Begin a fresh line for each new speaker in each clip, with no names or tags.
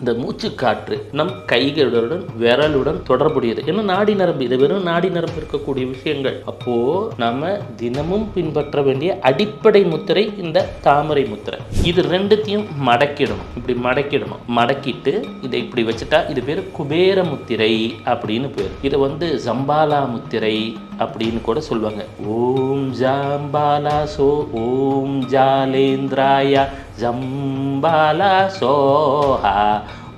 இந்த மூச்சு காற்று நம் கைகளுடன் விரலுடன் தொடர்புடையது. ஏன்னா நாடி நரம்பு? இது வெறும் நாடி நரம்பு இருக்கக்கூடிய விஷயங்கள். அப்போ நம்ம தினமும் பின்பற்ற வேண்டிய அடிப்படை முத்திரை இந்த தாமரை முத்திரை. இது ரெண்டுத்தையும் மடக்கிடணும். இப்படி மடக்கிடணும். மடக்கிட்டு இதை இப்படி வச்சுட்டா இது பேர் குபேர முத்திரை அப்படின்னு பேர். இதை வந்து ஜம்பாலா முத்திரை அப்படின்னு கூட சொல்லுவாங்க. ஓம் ஜாம்பாலா சோ ஓம் ஜாலேந்திராயா ஜம்பாலா சோஹா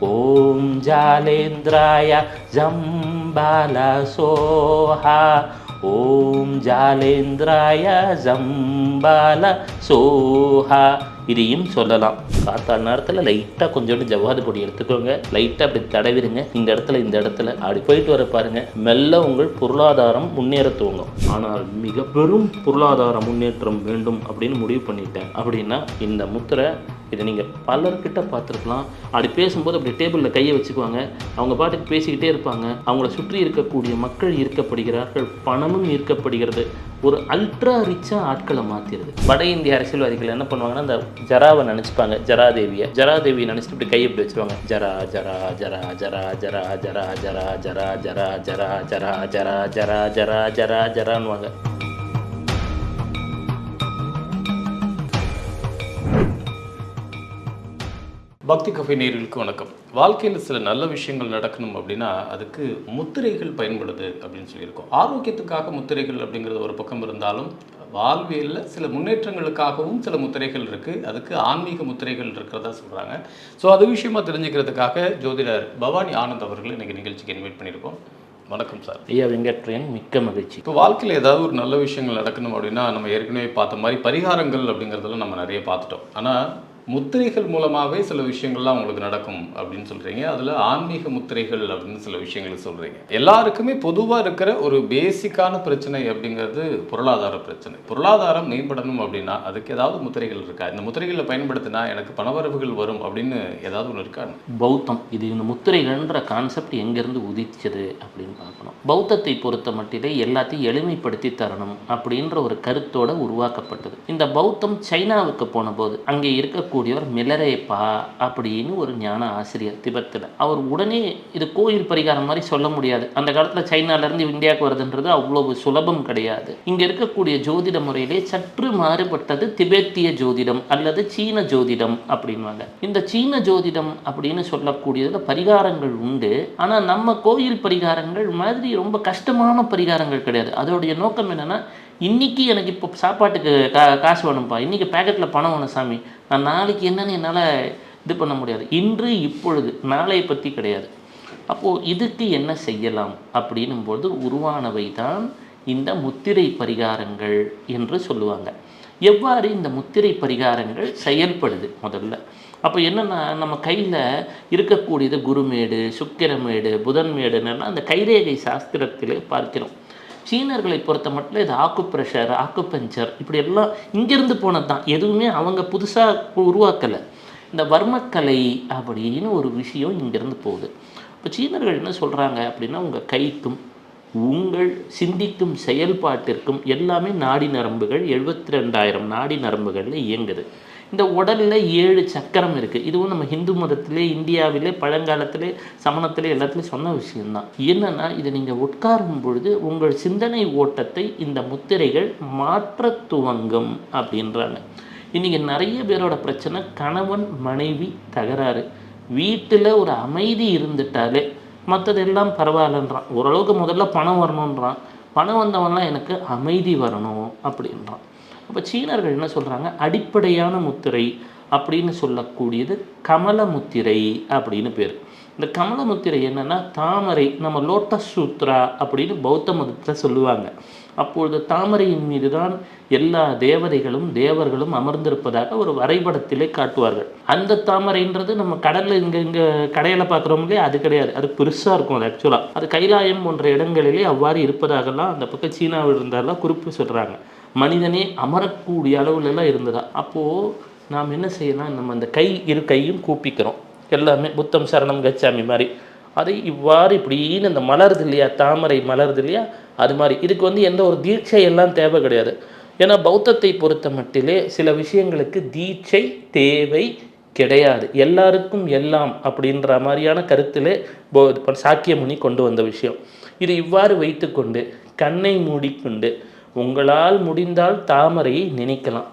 ஓம் ஜாலேந்திராயா ஜம்பாலா சோஹா ஓம் ஜாலேந்திராயா ஜம்பாலா சோஹா இதையும் சொல்லலாம். காத்தால் நேரத்தில் லைட்டாக கொஞ்சோண்டு ஜவ்வாது பொடி எடுத்துக்கோங்க. லைட்டாக அப்படி தடவிடுங்க இந்த இடத்துல இந்த இடத்துல. அப்படி போயிட்டு வர பாருங்க. மெல்ல உங்கள் பொருளாதாரம் முன்னேற துவங்கும். ஆனால் மிக பெரும் பொருளாதார முன்னேற்றம் வேண்டும் அப்படின்னு முடிவு பண்ணிட்டேன். அப்படின்னா இந்த முத்திரை இதை நீங்கள் பலர்கிட்ட பார்த்துருக்கலாம் அப்படி பேசும்போது அப்படி டேபிளில் கையை வச்சுக்குவாங்க அவங்க பாட்டுக்கு பேசிக்கிட்டே இருப்பாங்க அவங்கள சுற்றி இருக்கக்கூடிய மக்கள் ஈர்க்கப்படுகிறார்கள் பணமும் ஈர்க்கப்படுகிறது ஒரு அல்ட்ரா ரிச்சாக ஆட்களை மாற்றிடுது வட இந்திய அரசியல்வாதிகள் என்ன பண்ணுவாங்கன்னா அந்த ஜராவை நினச்சிப்பாங்க ஜராதேவியை ஜராதேவியை நினச்சிட்டு இப்படி கையை இப்படி வச்சுருவாங்க ஜரா ஜரா ஜரா ஜரா ஜரா ஜரா ஜரா ஜரா ஜரா ஜரா ஜரா ஜரா ஜரா ஜரா ஜரா
பக்தி கஃபே நேயர்களுக்கு வணக்கம். வாழ்க்கையில் சில நல்ல விஷயங்கள் நடக்கணும் அப்படின்னா அதுக்கு முத்திரைகள் பயன்படுது அப்படின்னு சொல்லியிருக்கோம். ஆரோக்கியத்துக்காக முத்திரைகள் அப்படிங்கிறது ஒரு பக்கம் இருந்தாலும் வாழ்வியலில் சில முன்னேற்றங்களுக்காகவும் சில முத்திரைகள் இருக்குது அதுக்கு ஆன்மீக முத்திரைகள் இருக்கிறதா சொல்கிறாங்க ஸோ அது விஷயமா தெரிஞ்சுக்கிறதுக்காக ஜோதிடர் பவானி ஆனந்த் அவர்கள் இன்னைக்கு நிகழ்ச்சிக்கு இன்வைட் பண்ணியிருக்கோம். வணக்கம் சார்.
ஐயா வெங்கட்ரேன் மிக்க மகிழ்ச்சி.
இப்போ வாழ்க்கையில் ஏதாவது ஒரு நல்ல விஷயங்கள் நடக்கணும் அப்படின்னா நம்ம ஏற்கனவே பார்த்த மாதிரி பரிகாரங்கள் அப்படிங்கிறதெல்லாம் நம்ம நிறைய பார்த்துட்டோம். ஆனால் முத்திரைகள் மூலமாகவே சில விஷயங்கள்லாம் உங்களுக்கு நடக்கும் அப்படின்னு சொல்கிறீங்க அதில் ஆன்மீக முத்திரைகள் அப்படின்னு சில விஷயங்கள் சொல்கிறீங்க எல்லாருக்குமே பொதுவாக இருக்கிற ஒரு பேசிக்கான பிரச்சனை அப்படிங்கிறது பொருளாதார பிரச்சனை. பொருளாதாரம் மேம்படணும் அப்படின்னா அதுக்கு ஏதாவது முத்திரைகள் இருக்கா? இந்த முத்திரைகளை பயன்படுத்தினா எனக்கு பணவரவுகள் வரும் அப்படின்னு ஏதாவது ஒன்று இருக்கா?
பௌத்தம். இது இந்த முத்திரைகள்ன்ற கான்செப்ட் எங்கேருந்து உதிச்சது அப்படின்னு பார்க்கணும். பௌத்தத்தை பொறுத்த மட்டிலே எல்லாத்தையும் எளிமைப்படுத்தி தரணும் அப்படின்ற ஒரு கருத்தோட உருவாக்கப்பட்டது. இந்த பௌத்தம் சைனாவுக்கு போன போது அங்கே இருக்க இருக்கக்கூடியவர் மிலரேப்பா அப்படின்னு ஒரு ஞான ஆசிரியர் திபத்தில். அவர் உடனே இது கோயில் பரிகாரம் மாதிரி சொல்ல முடியாது. அந்த காலத்தில் சைனாலேருந்து இந்தியாவுக்கு வருதுன்றது அவ்வளவு சுலபம் கிடையாது. இங்கே இருக்கக்கூடிய ஜோதிட முறையிலே சற்று மாறுபட்டது திபெத்திய ஜோதிடம் அல்லது சீன ஜோதிடம் அப்படின்வாங்க. இந்த சீன ஜோதிடம் அப்படின்னு சொல்லக்கூடியதில் பரிகாரங்கள் உண்டு. ஆனால் நம்ம கோயில் பரிகாரங்கள் மாதிரி ரொம்ப கஷ்டமான பரிகாரங்கள் கிடையாது. அதோடைய நோக்கம் என்னென்னா இன்றைக்கி எனக்கு இப்போ சாப்பாட்டுக்கு கா காசு வேணும்ப்பா இன்றைக்கி பேக்கெட்டில் பணம் வேணும் சாமி. நான் நாளைக்கு என்னன்னு என்னால் இது பண்ண முடியாது. இன்று இப்பொழுது நாளையை பற்றி கிடையாது. அப்போது இதுக்கு என்ன செய்யலாம் அப்படின்னும்போது உருவானவை தான் இந்த முத்திரை பரிகாரங்கள் என்று சொல்லுவாங்க. எவ்வாறு இந்த முத்திரை பரிகாரங்கள் செயல்படுது முதல்ல? அப்போ என்னென்னா நம்ம கையில் இருக்கக்கூடியது குருமேடு சுக்கிரமேடு புதன்மேடுன்னு அந்த கைரேகை சாஸ்திரத்திலே பார்க்கிறோம். சீனர்களை பொறுத்த மட்டும் இது ஆக்கு ப்ரெஷர் இப்படி எல்லாம் இங்கேருந்து போனது தான் எதுவுமே அவங்க புதுசாக உருவாக்கலை. இந்த வர்மக்கலை அப்படின்னு ஒரு விஷயம் இங்கேருந்து போகுது. இப்போ சீனர்கள் என்ன சொல்கிறாங்க அப்படின்னா உங்கள் கைக்கும் உங்கள் சிந்திக்கும் செயல்பாட்டிற்கும் எல்லாமே நாடி நரம்புகள் எழுபத்தி ரெண்டாயிரம் நாடி நரம்புகளில் இயங்குது. இந்த உடலில் ஏழு சக்கரம் இருக்குது இதுவும் நம்ம ஹிந்து மதத்திலே இந்தியாவிலே பழங்காலத்திலே சமணத்திலே எல்லாத்துலேயும் சொன்ன விஷயம்தான். என்னன்னா இதை நீங்கள் உட்காரும் பொழுது உங்கள் சிந்தனை ஓட்டத்தை இந்த முத்திரைகள் மாற்ற துவங்கும் அப்படின்றாங்க. இன்றைக்கி நிறைய பேரோட பிரச்சனை கணவன் மனைவி தகராறு. வீட்டில் ஒரு அமைதி இருந்துட்டாலே மற்றதெல்லாம் பரவாயில்லன்றான். ஓரளவுக்கு முதல்ல பணம் வரணுன்றான் பணம் வந்தவன்லாம் எனக்கு அமைதி வரணும் அப்படின்றான். அப்போ சீனர்கள் என்ன சொல்கிறாங்க அடிப்படையான முத்திரை அப்படின்னு சொல்லக்கூடியது கமல முத்திரை அப்படின்னு பேர். இந்த கமல முத்திரை என்னென்னா தாமரை நம்ம லோட்டஸ் சூத்ரா அப்படின்னு பௌத்த மதத்தில் சொல்லுவாங்க. அப்பொழுது தாமரையின் மீது தான் எல்லா தேவதைகளும் தேவர்களும் அமர்ந்திருப்பதாக ஒரு வரைபடத்திலே காட்டுவார்கள். அந்த தாமரைன்றது நம்ம கடலில் இங்கே இங்கே கடையில் பார்க்குறோம் அது கிடையாது. அது பெருசாக இருக்கும் அது ஆக்சுவலாக அது கைலாயம் போன்ற இடங்களிலே அவ்வாறு இருப்பதாகலாம் அந்த பக்கம் சீனாவில் இருந்தாலும் குறிப்பு சொல்கிறாங்க மனிதனே அமரக்கூடிய அளவுலலாம் இருந்ததா? அப்போது நாம் என்ன செய்யலாம்? நம்ம அந்த கை இரு கையும் கூப்பிக்கிறோம். எல்லாமே புத்தம் சரணம் கச்சாமி மாதிரி. அதை இவ்வாறு இப்படின்னு இந்த மலருது இல்லையா? தாமரை மலருது இல்லையா? அது மாதிரி. இதுக்கு வந்து எந்த ஒரு தீட்சை எல்லாம் தேவை கிடையாது. ஏன்னா பௌத்தத்தை பொறுத்த மட்டிலே சில விஷயங்களுக்கு தீட்சை தேவை கிடையாது. எல்லாருக்கும் எல்லாம் அப்படின்ற மாதிரியான கருத்திலே போ சாக்கியமுனி கொண்டு வந்த விஷயம். இது இவ்வாறு வைத்துக்கொண்டு கண்ணை மூடிக்கொண்டு உங்களால் முடிந்தால் தாமரையை நினைக்கலாம்.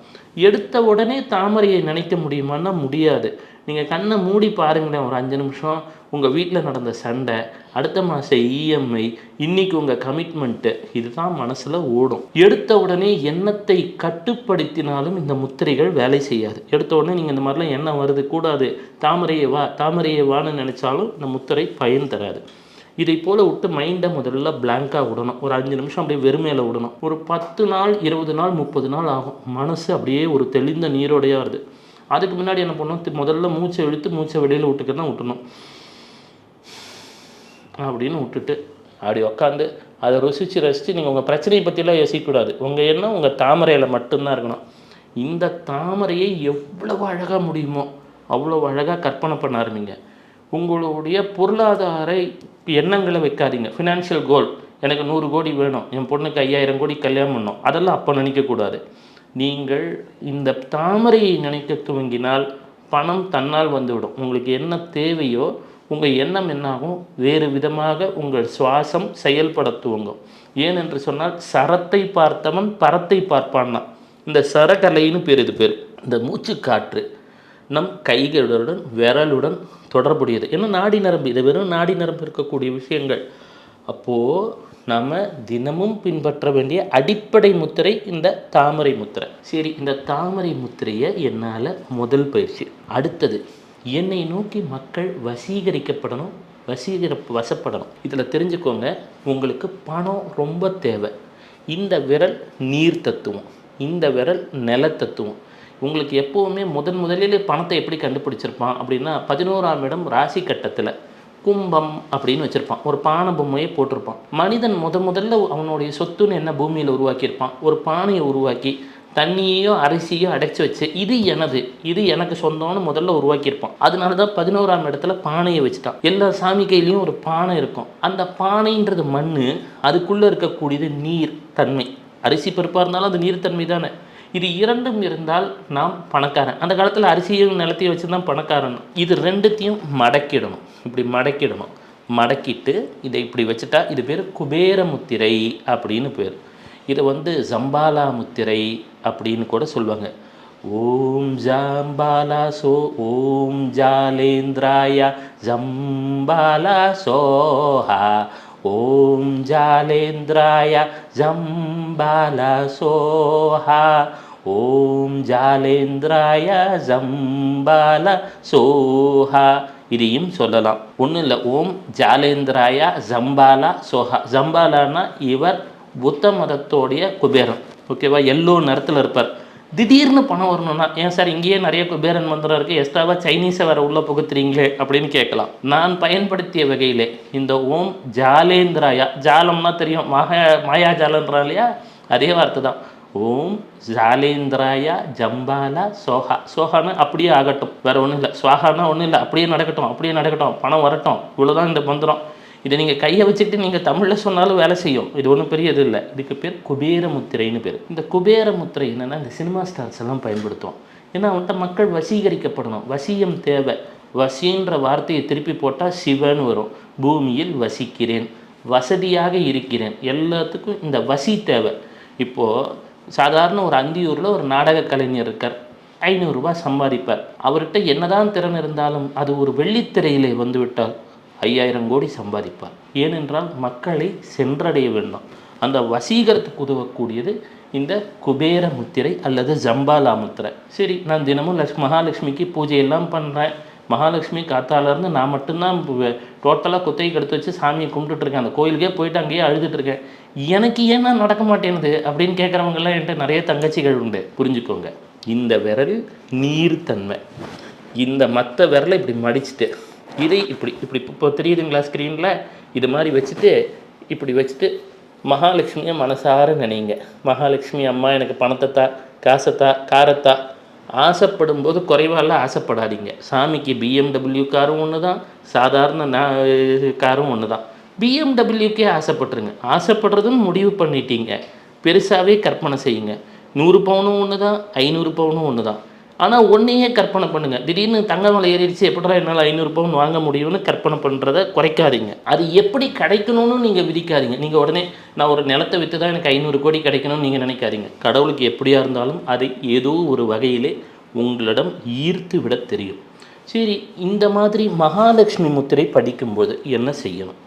எடுத்த உடனே தாமரையை நினைக்க முடியுமான்னா முடியாது. நீங்கள் கண்ணை மூடி பாருங்களேன் ஒரு அஞ்சு நிமிஷம். உங்கள் வீட்டில் நடந்த சண்டை அடுத்த மாதம் இஎம்ஐ இன்னைக்கு உங்கள் கமிட்மெண்ட்டு இதுதான் மனசில் ஓடும். எடுத்த உடனே எண்ணத்தை கட்டுப்படுத்தினாலும் இந்த முத்திரைகள் வேலை செய்யாது. எடுத்த உடனே நீங்கள் இந்த மாதிரிலாம் எண்ணம் வருது கூடாது தாமரையை வா தாமரையை வான்னு நினச்சாலும் இந்த முத்திரை பயன் தராது. இதை போல் விட்டு மைண்டை முதல்ல பிளாங்காக விடணும். ஒரு அஞ்சு நிமிஷம் அப்படியே வெறுமையில் விடணும். ஒரு பத்து நாள் இருபது நாள் முப்பது நாள் ஆகும். மனசு அப்படியே ஒரு தெளிந்த நீரோடையாக வருது. அதுக்கு முன்னாடி என்ன பண்ணணும்? முதல்ல மூச்சை இழுத்து மூச்சை வெளியில் விட்டுக்க தான் விட்டணும். அப்படின்னு விட்டுட்டு அப்படி உக்காந்து அதை ருசித்து ரசித்து நீங்கள் உங்கள் பிரச்சனையை பற்றிலாம் யோசிக்கக்கூடாது. உங்கள் எண்ணம் உங்கள் தாமரையில் மட்டும்தான் இருக்கணும். இந்த தாமரையை எவ்வளவு அழகாக முடியுமோ அவ்வளோ அழகாக கற்பனை பண்ண ஆரம்பிங்க உங்களுடைய பொருளாதார எண்ணங்களை வைக்காதீங்க. ஃபினான்ஷியல் கோல் எனக்கு நூறு கோடி வேணும். என் பொண்ணுக்கு ஐயாயிரம் கோடி கல்யாணம் பண்ணணும். அதெல்லாம் அப்போ நினைக்கக்கூடாது. நீங்கள் இந்த தாமரையை நினைக்க துவங்கினால் பணம் தன்னால் வந்துவிடும். உங்களுக்கு என்ன தேவையோ உங்கள் எண்ணம் என்னாகும் வேறு விதமாக உங்கள் சுவாசம் செயல்பட துவங்கும். ஏனென்று சொன்னால் சரத்தை பார்த்தவன் பரத்தை பார்ப்பான்னா இந்த சரக்கலைன்னு பேர் இது பேர். இந்த மூச்சு காற்று நம் கைகளுடன் விரலுடன் தொடர்புடையது. ஏன்னா நாடி நரம்பு இது வெறும் நாடி நரம்பு இருக்கக்கூடிய விஷயங்கள். அப்போது நாம் தினமும் பின்பற்ற வேண்டிய அடிப்படை முத்திரை இந்த தாமரை முத்திரை. சரி இந்த தாமரை முத்திரையை என்னால் முதல் பயிற்சி. அடுத்தது என்னை நோக்கி மக்கள் வசீகரிக்கப்படணும் வசீகர வசப்படணும். இதில் தெரிஞ்சுக்கோங்க உங்களுக்கு பணம் ரொம்ப தேவை. இந்த விரல் நீர் தத்துவம் இந்த விரல் நில தத்துவம். உங்களுக்கு எப்போவுமே முதன் முதலில் பணத்தை எப்படி கண்டுபிடிச்சிருப்பான் அப்படின்னா பதினோராம் இடம் ராசி கட்டத்தில் கும்பம் அப்படின்னு வச்சுருப்பான். ஒரு பானை பொம்மையை போட்டிருப்பான். மனிதன் முத முதல்ல அவனுடைய சொத்துன்னு என்ன பூமியில் உருவாக்கியிருப்பான்? ஒரு பானையை உருவாக்கி தண்ணியையோ அரிசியோ அடைச்சி வச்சு இது எனது இது எனக்கு சொந்தம்னு முதல்ல உருவாக்கியிருப்பான். அதனால தான் பதினோராம் இடத்துல பானையை வச்சுட்டான். எல்லா சாமி கையிலையும் ஒரு பானை இருக்கும். அந்த பானைன்றது மண் அதுக்குள்ளே இருக்கக்கூடியது நீர் தன்மை. அரிசி பருப்பாக இருந்தாலும் அது நீர்த்தன்மை தானே இது இரண்டும் இருந்தால் நாம் பணக்காரன். அந்த காலத்தில் அரிசியும் நிலத்தையும் வச்சு தான் பணக்காரன். இது ரெண்டுத்தையும் மடக்கிடணும். இப்படி மடக்கிடணும். மடக்கிட்டு இதை இப்படி வச்சுட்டா இது பேர் குபேர முத்திரை அப்படின்னு பேர். இதை வந்து ஜம்பாலா முத்திரை அப்படின்னு கூட சொல்லுவாங்க. ஓம் ஜாம்பாலா சோ ஓம் ஜாலேந்திராயா ஜம்பாலா சோஹா ஓம் ஜாலேந்திராய ஜம்பாலா சோஹா ஓம் ஜாலேந்திராய ஜம்பால சோஹா இதையும் சொல்லலாம். ஒன்றும் இல்லை. ஓம் ஜாலேந்திராய ஜம்பாலா சோஹா ஜம்பாலானா இவர் புத்த மதத்தோடைய குபேரம் ஓகேவா? எல்லோ நிறத்தில் இருப்பார். திடீர்னு பணம் வரணும்னா ஏன் சார் இங்கேயே நிறைய குபேரன் மந்திரம் இருக்குது எக்ஸ்ட்ராவாக சைனீஸை வேறு உள்ளே புகுத்துறீங்களே அப்படின்னு கேட்கலாம். நான் பயன்படுத்திய வகையிலே இந்த ஓம் ஜாலேந்திராயா ஜாலம்னா தெரியும் மாயா ஜாலன்றா இல்லையா? அதே வார்த்தை தான். ஓம் ஜாலேந்திராயா ஜம்பாலா சோஹா. சோஹான்னு அப்படியே ஆகட்டும். வேறு ஒன்றும் இல்லை. சுவாகானா ஒன்றும் இல்லை. அப்படியே நடக்கட்டும் அப்படியே நடக்கட்டும். பணம் வரட்டும். இவ்வளோதான் இந்த மந்திரம். இதை நீங்கள் கையை வச்சுக்கிட்டு நீங்கள் தமிழில் சொன்னாலும் வேலை செய்யும். இது ஒன்றும் பெரிய இது இல்லை. இதுக்கு பேர் குபேர முத்திரைன்னு பேர். இந்த குபேர முத்திரை என்னென்னா இந்த சினிமா ஸ்டார்ஸ் எல்லாம் பயன்படுத்துவோம். ஏன்னா அவன்கிட்ட மக்கள் வசீகரிக்கப்படணும். வசியம் தேவை. வசின்ற வார்த்தையை திருப்பி போட்டால் சிவன் வரும். பூமியில் வசிக்கிறேன். வசதியாக இருக்கிறேன். எல்லாத்துக்கும் இந்த வசி தேவை. இப்போது சாதாரண ஒரு அந்தியூரில் ஒரு நாடக கலைஞர் இருக்கார். ஐநூறுரூவா சம்பாதிப்பார். அவர்கிட்ட என்னதான் திறன் இருந்தாலும் அது ஒரு வெள்ளித்திரையிலே வந்துவிட்டால் ஐயாயிரம் கோடி சம்பாதிப்பார். ஏனென்றால் மக்களை சென்றடைய வேண்டும். அந்த வசீகரத்துக்கு உதவக்கூடியது இந்த குபேர முத்திரை அல்லது ஜம்பாலா முத்திரை. சரி நான் தினமும் லக்ஷ் மகாலட்சுமிக்கு பூஜையெல்லாம் பண்ணுறேன் மகாலட்சுமி காத்தாலேருந்து நான் மட்டும்தான் டோட்டலாக குத்தகைக்கு எடுத்து வச்சு சாமியை கும்பிட்டுட்ருக்கேன் அந்த கோயிலுக்கே போயிட்டு அங்கேயே அழுதுட்டுருக்கேன் எனக்கு ஏன்னா நடக்க மாட்டேனுது அப்படின்னு கேட்குறவங்கெல்லாம் என்கிட்ட நிறைய தங்கச்சிகள் உண்டு. புரிஞ்சுக்கோங்க. இந்த விரல் நீர்த்தன்மை. இந்த மற்ற விரலை இப்படி மடிச்சுட்டு இதை இப்படி இப்படி இப்போ தெரியுதுங்களா ஸ்க்ரீனில் இது மாதிரி வச்சுட்டு இப்படி வச்சுட்டு மகாலட்சுமியை மனசார நினைங்க. மகாலட்சுமி அம்மா எனக்கு பணத்தைத்தா காசத்தா காரத்தா ஆசைப்படும் போது குறைவால ஆசைப்படாதீங்க. சாமிக்கு பிஎம்டபிள்யூ காரும் ஒன்று தான் சாதாரண நா- காரும் ஒன்று தான் பிஎம்டபிள்யூக்கே ஆசைப்பட்டுருங்க. ஆசைப்படுறதுன்னு முடிவு பண்ணிட்டீங்க. பெருசாகவே கற்பனை செய்யுங்க. நூறு பவுனும் ஒன்று தான் ஐநூறு பவுனும் ஒன்று தான் ஆனால் ஒன்றையே கற்பனை பண்ணுங்கள் திடீர்னு தங்க விலை ஏறிடுச்சு எப்படா என்னால் ஐநூறு பவுன் வாங்க முடியும்னு கற்பனை பண்ணுறத குறைக்காதீங்க. அது எப்படி கிடைக்கணும்னு நீங்கள் விதிக்காதீங்க. நீங்கள் உடனே நான் ஒரு நிலத்தை விற்று தான் எனக்கு ஐநூறு கோடி கிடைக்கணும்னு நீங்கள் நினைக்காதீங்க. கடவுளுக்கு எப்படியாக இருந்தாலும் அதை ஏதோ ஒரு வகையிலே உங்களிடம் ஈர்த்து விட தெரியும். சரி இந்த மாதிரி மகாலட்சுமி முத்திரை படிக்கும்போது என்ன செய்யணும்?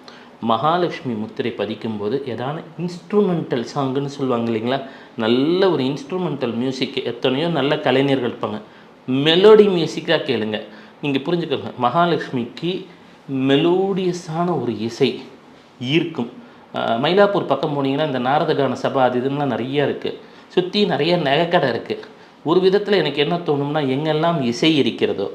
மகாலட்சுமி முத்திரை பதிக்கும்போது ஏதான இன்ஸ்ட்ருமெண்டல் சாங்குன்னு சொல்லுவாங்க இல்லைங்களா? நல்ல ஒரு இன்ஸ்ட்ருமெண்டல் மியூசிக் எத்தனையோ நல்ல கலைஞர்கள் இருப்பாங்க. மெலோடி மியூசிக்காக கேளுங்க. நீங்கள் புரிஞ்சுக்கோங்க. மகாலட்சுமிக்கு மெலோடியஸான ஒரு இசை ஈர்க்கும் மயிலாப்பூர் பக்கம் போனீங்கன்னா இந்த நாரதகான சபா அது இதுலாம் நிறையா இருக்குது சுற்றி நிறைய நகைக்கடை இருக்குது ஒரு விதத்தில் எனக்கு என்ன தோணும்னா எங்கெல்லாம் இசை இருக்கிறதோ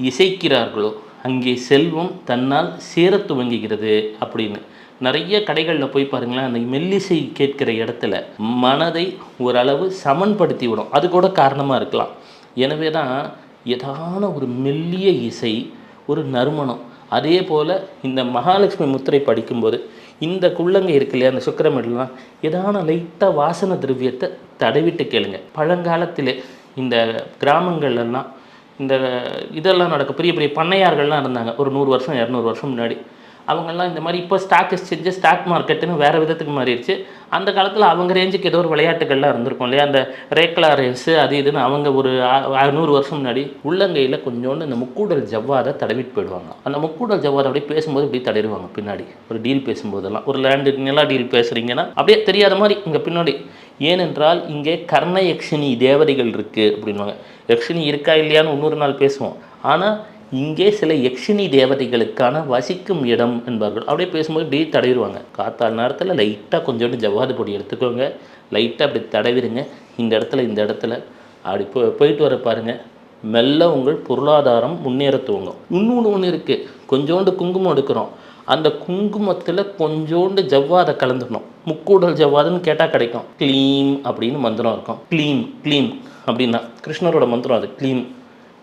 இசைக்கிறார்களோ அங்கே செல்வம் தன்னால் சேரத் துவங்குகிறது அப்படின்னு. நிறைய கடைகளில் போய் பாருங்களேன் அந்த மெல்லிசை கேட்கிற இடத்துல மனதை ஓரளவு சமன்படுத்தி விடும் அது கூட காரணமாக இருக்கலாம். எனவே தான் ஏதான ஒரு மெல்லிய இசை ஒரு நறுமணம். அதே போல் இந்த மகாலட்சுமி முத்திரை படிக்கும்போது இந்த குள்ளங்க இருக்கு இல்லையா அந்த சுக்கரமெல்லாம் ஏதான லைட்டாக வாசன திரவியத்தை தடவிட்டு கேளுங்க. பழங்காலத்திலே இந்த கிராமங்கள்லாம் இந்த இதெல்லாம் நடக்க பெரிய பெரிய பண்ணையார்கள்லாம் இருந்தாங்க. ஒரு நூறு வருஷம் இரநூறு வருஷம் முன்னாடி. அவங்கெல்லாம் இந்த மாதிரி இப்போ ஸ்டாக் எக்ஸ்சேஞ்சு ஸ்டாக் மார்க்கெட்டுன்னு வேறு விதத்துக்கு மாறிடுச்சு. அந்த காலத்தில் அவங்க ரேஞ்சுக்கு ஏதோ ஒரு விளையாட்டுகள்லாம் இருந்திருக்கும் இல்லையா? அந்த ரேக்லா ரேஸு அது இதுன்னு அவங்க ஒரு நூறு வருஷம் முன்னாடி உள்ளங்கையில் கொஞ்சோண்டு இந்த முக்கூடல் ஜவ்வாதை தடவிட்டு போயிடுவாங்க. அந்த முக்கூடல் ஜவ்வாதை அப்படியே பேசும்போது இப்படி தடவிடுவாங்க பின்னாடி. ஒரு டீல் பேசும்போதெல்லாம். ஒரு லேண்டு நிலா டீல் பேசுகிறீங்கன்னா அப்படியே தெரியாத மாதிரி இங்கே பின்னாடி ஏனென்றால் இங்கே கர்ண யக்ஷினி தேவதைகள் இருக்குது அப்படின்வாங்க யக்ஷினி இருக்கா இல்லையான்னு இன்னொரு நாள் பேசுவோம். ஆனால் இங்கே சில யக்ஷினி தேவதைகளுக்கான வசிக்கும் இடம் என்பார்கள். அப்படியே பேசும்போது இப்படி தடவிடுவாங்க. காத்தால் நேரத்தில் லைட்டாக கொஞ்சோண்டு ஜவ்வாது பொடி எடுத்துக்கோங்க. லைட்டாக அப்படி தடவிடுங்க. இந்த இடத்துல இந்த இடத்துல. அப்படி போ போயிட்டு வர பாருங்க. மெல்ல உங்கள் பொருளாதாரம் முன்னேற துவங்கும். இன்னொன்று ஒன்று இருக்குது கொஞ்சோண்டு குங்குமம் எடுக்கிறோம். அந்த குங்குமத்தில் கொஞ்சோண்டு ஜவ்வாதை கலந்துடணும் முக்கூடல் ஜவ்வாதுன்னு கேட்டால் கிடைக்கும். க்ளீம் அப்படின்னு மந்திரம் இருக்கும். க்ளீம் க்ளீம் அப்படின்னா கிருஷ்ணரோட மந்திரம் அது. க்ளீம்.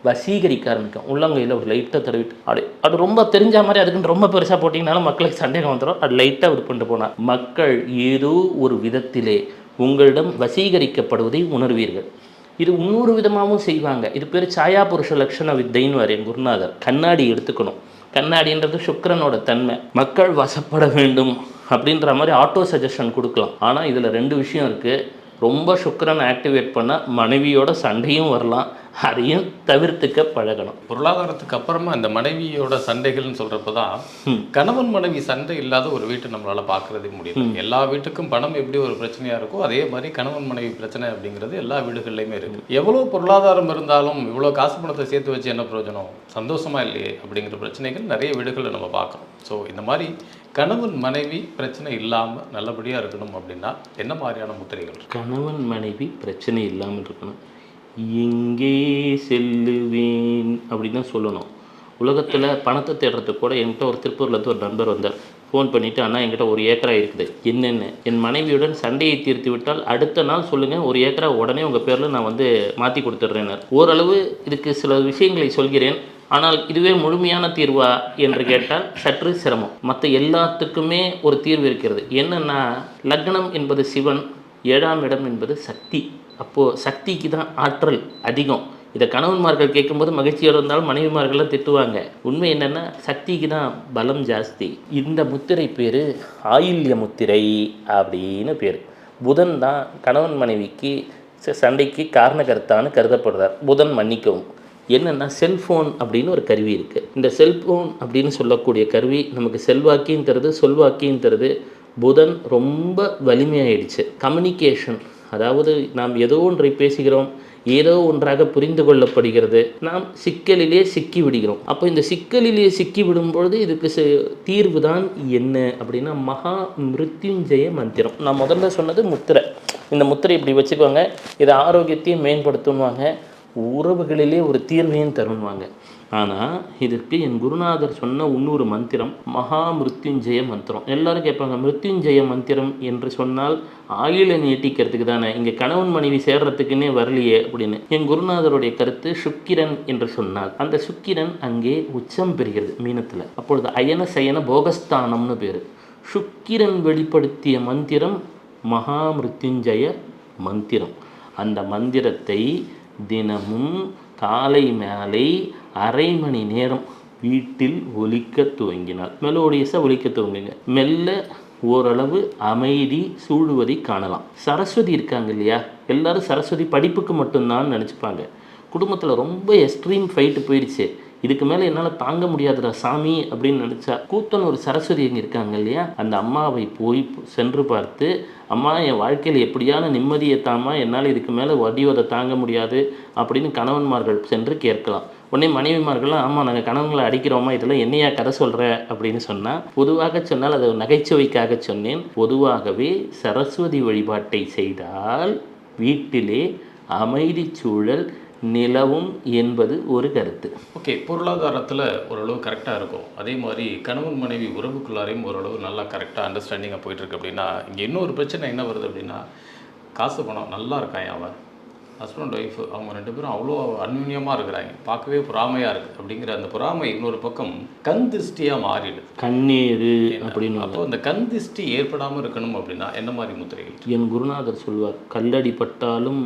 வசீகரிக்க ஆரம்பிக்கும். உள்ளங்கையில் ஒரு லைட்டாக தடவிட்டு அப்படி அது ரொம்ப தெரிஞ்ச மாதிரி அதுக்குன்னு ரொம்ப பெருசாக போட்டிங்கனாலும் மக்களுக்கு சந்தேகம் வந்துடும் அது லைட்டாக இது பண்ணிட்டு போனால் மக்கள் ஏதோ ஒரு விதத்திலே உங்களிடம் வசீகரிக்கப்படுவதை உணர்வீர்கள். இது இன்னொரு விதமாகவும் செய்வாங்க. இது பேர் சாயா புருஷ லட்சண வித்தைன்னு வர என் குருநாதர். கண்ணாடி எடுத்துக்கணும். கண்ணாடின்றது சுக்கரனோட தன்மை. மக்கள் வசப்பட வேண்டும் அப்படின்ற மாதிரி ஆட்டோ சஜஷன் கொடுக்கலாம். ஆனால் இதில் ரெண்டு விஷயம் இருக்குது ரொம்ப சுக்கரன் ஆக்டிவேட் பண்ணால் மனைவியோட சண்டையும் வரலாம். அதையும் தவிர்த்துக்க பழகணும்.
பொருளாதாரத்துக்கு அப்புறமா இந்த மனைவியோட சண்டைகள்னு சொல்றப்ப தான் கணவன் மனைவி சண்டை இல்லாத ஒரு வீட்டை நம்மளால பார்க்கறதே முடியும் எல்லா வீட்டுக்கும் பணம் எப்படி ஒரு பிரச்சனையா இருக்கோ அதே மாதிரி கணவன் மனைவி பிரச்சனை அப்படிங்கிறது எல்லா வீடுகள்லையுமே இருக்கு. எவ்வளவு பொருளாதாரம் இருந்தாலும் இவ்வளவு காசு பணத்தை சேர்த்து வச்சு என்ன பிரயோஜனம்? சந்தோஷமா இல்லையே அப்படிங்கிற பிரச்சனைகள் நிறைய வீடுகளில் நம்ம பார்க்கறோம். ஸோ இந்த மாதிரி கணவன் மனைவி பிரச்சனை இல்லாம நல்லபடியா இருக்கணும் அப்படின்னா என்ன மாதிரியான முத்திரைகள்
கணவன் மனைவி பிரச்சனை இல்லாமல் இருக்கணும். எங்கே செல்லுவேன் அப்படின்னு தான் சொல்லணும். உலகத்தில் பணத்தை தேடுறதுக்கு கூட என்கிட்ட ஒரு திருப்பூர்லேருந்து ஒரு நண்பர் வந்தார். ஃபோன் பண்ணிவிட்டு அண்ணா என்கிட்ட ஒரு ஏக்கரா இருக்குது. என்னென்ன? என் மனைவியுடன் சண்டையை தீர்த்து விட்டால் அடுத்த நாள் சொல்லுங்கள் ஒரு ஏக்கரா உடனே உங்கள் பேரில் நான் வந்து மாற்றி கொடுத்துட்றேன் ஓரளவு இதுக்கு சில விஷயங்களை சொல்கிறேன். ஆனால் இதுவே முழுமையான தீர்வா? என்று கேட்டால் சற்று சிரமம். மற்ற எல்லாத்துக்குமே ஒரு தீர்வு இருக்கிறது. என்னென்னா லக்னம் என்பது சிவன் ஏழாம் இடம் என்பது சக்தி. அப்போது சக்திக்கு தான் ஆற்றல் அதிகம். இதை கணவன்மார்கள் கேட்கும்போது மகிழ்ச்சியோடு இருந்தாலும் மனைவிமார்கள்லாம் திட்டுவாங்க. உண்மை என்னென்னா சக்திக்கு தான் பலம் ஜாஸ்தி. இந்த முத்திரை பேர் ஆயில்ய முத்திரை அப்படின்னு பேர். புதன் தான் கணவன் மனைவிக்கு ச- சண்டைக்கு காரணகர்த்தான்னு கருதப்படுறார். புதன் மன்னிக்கவும். என்னென்னா செல்ஃபோன் அப்படின்னு ஒரு கருவி இருக்குது இந்த செல்ஃபோன் அப்படின்னு சொல்லக்கூடிய கருவி நமக்கு செல்வாக்கியும் தருது சொல்வாக்கியும் தருது புதன் ரொம்ப வலிமையாயிடுச்சு. கம்யூனிகேஷன் அதாவது நாம் ஏதோ ஒன்றை பேசுகிறோம் ஏதோ ஒன்றாக புரிந்து கொள்ளப்படுகிறது. நாம் சிக்கலிலே சிக்கி விடுகிறோம் அப்போ இந்த சிக்கலிலே சிக்கி விடும்பொழுது இதுக்கு தீர்வு தான் என்ன அப்படின்னா மகா மிருத்யுஞ்சய மந்திரம். நான் முதல்ல சொன்னது முத்திரை. இந்த முத்திரை இப்படி வச்சுக்கோங்க. இது ஆரோக்கியத்தையும் மேம்படுத்துவாங்க உறவுகளிலே ஒரு தீர்வையும் தருவாங்க ஆனால் இதற்கு என் குருநாதர் சொன்ன இன்னொரு மந்திரம் மகா மிருத்யுஞ்சய மந்திரம். எல்லாரும் கேட்பாங்க மிருத்யுஞ்சய மந்திரம் என்று சொன்னால் ஆயுளை நீட்டிக்கிறதுக்கு தானே இங்கே கணவன் மனைவி சேர்றதுக்குன்னே வரலையே அப்படின்னு. என் குருநாதருடைய கருத்து சுக்கிரன் என்று சொன்னால் அந்த சுக்கிரன் அங்கே உச்சம் பெறுகிறது மீனத்தில். அப்பொழுது அயன சயன போகஸ்தானம்னு பேர். சுக்கிரன் வெளிப்படுத்திய மந்திரம் மகாமிருத்யுஞ்சய மந்திரம். அந்த மந்திரத்தை தினமும் காலை மேலே அரை மணி நேரம் வீட்டில் ஒலிக்க துவங்கினாள். மெலோடியஸாக ஒலிக்க துவங்குங்க. மெல்ல ஓரளவு அமைதி சூழுவதை காணலாம். சரஸ்வதி இருக்காங்க இல்லையா? எல்லாரும் சரஸ்வதி படிப்புக்கு மட்டும்தான் நினச்சிப்பாங்க. குடும்பத்தில் ரொம்ப எக்ஸ்ட்ரீம் ஃபைட்டு போயிடுச்சு. இதுக்கு மேலே என்னால் தாங்க முடியாதுடா சாமி அப்படின்னு நினச்சா கூத்தன் ஒரு சரஸ்வதி இங்கே இருக்காங்க இல்லையா? அந்த அம்மாவை போய் சென்று பார்த்து அம்மா என் வாழ்க்கையில் எப்படியான நிம்மதியை தாமா என்னால் இதுக்கு மேலே வடிவதை தாங்க முடியாது அப்படின்னு கணவன்மார்கள் சென்று கேட்கலாம். உடனே மனைவிமார்கள்லாம் ஆமாம் நாங்கள் கணவன்களை அடிக்கிறோமா இதெல்லாம் என்னையா கதை சொல்கிற அப்படின்னு சொன்னால் பொதுவாக சொன்னால் அதை நகைச்சுவைக்காக சொன்னேன். பொதுவாகவே சரஸ்வதி வழிபாட்டை செய்தால் வீட்டிலே அமைதி சூழல் நிலவும் என்பது ஒரு கருத்து.
ஓகே பொருளாதாரத்தில் ஓரளவு கரெக்டாக இருக்கும். அதே மாதிரி கணவன் மனைவி உறவுக்குள்ளாரையும் ஓரளவு நல்லா கரெக்டாக அண்டர்ஸ்டாண்டிங்காக போயிட்டுருக்கு அப்படின்னா இங்கே இன்னொரு பிரச்சனை என்ன வருது அப்படின்னா காசு பணம் நல்லா இருக்கான் அவன்? ஹஸ்பண்ட் ஒய்ஃப் அவங்க ரெண்டு பேரும் அவ்வளோ அந்யுன்யமாக இருக்கிறாங்க. பார்க்கவே பொறாமையாக இருக்குது அப்படிங்கிற அந்த பொறாமை இன்னொரு பக்கம் கண் திருஷ்டியாக மாறிடுது.
கண்ணீரு அப்படின்னு
அப்போ அந்த கண் திருஷ்டி ஏற்படாமல் இருக்கணும் அப்படின்னா என்ன மாதிரி முத்திரைகள்?
என் குருநாதர் சொல்வார் கல்லடி பட்டாலும்